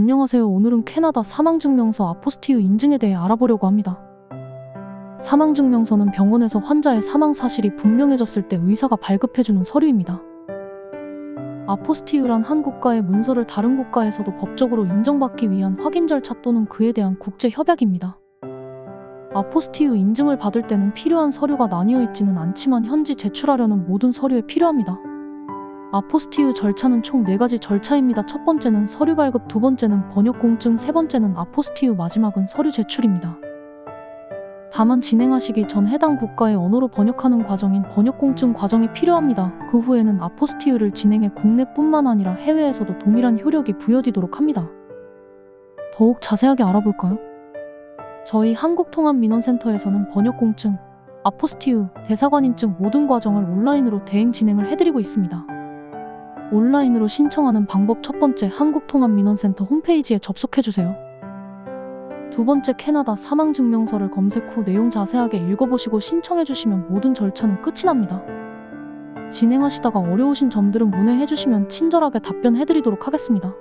안녕하세요. 오늘은 캐나다 사망증명서 아포스티유 인증에 대해 알아보려고 합니다. 사망증명서는 병원에서 환자의 사망 사실이 분명해졌을 때 의사가 발급해주는 서류입니다. 아포스티유란 한 국가의 문서를 다른 국가에서도 법적으로 인정받기 위한 확인 절차 또는 그에 대한 국제 협약입니다. 아포스티유 인증을 받을 때는 필요한 서류가 나뉘어 있지는 않지만 현지 제출하려는 모든 서류에 필요합니다. 아포스티유 절차는 총 4가지 절차입니다. 첫 번째는 서류 발급, 두 번째는 번역 공증, 세 번째는 아포스티유, 마지막은 서류 제출입니다. 다만 진행하시기 전 해당 국가의 언어로 번역하는 과정인 번역 공증 과정이 필요합니다. 그 후에는 아포스티유를 진행해 국내뿐만 아니라 해외에서도 동일한 효력이 부여되도록 합니다. 더욱 자세하게 알아볼까요? 저희 한국통합민원센터에서는 번역 공증, 아포스티유, 대사관 인증 모든 과정을 온라인으로 대행 진행을 해드리고 있습니다. 온라인으로 신청하는 방법 첫 번째 한국통합민원센터 홈페이지에 접속해주세요. 두 번째 캐나다 사망증명서를 검색 후 내용 자세하게 읽어보시고 신청해주시면 모든 절차는 끝이 납니다. 진행하시다가 어려우신 점들은 문의해주시면 친절하게 답변해드리도록 하겠습니다.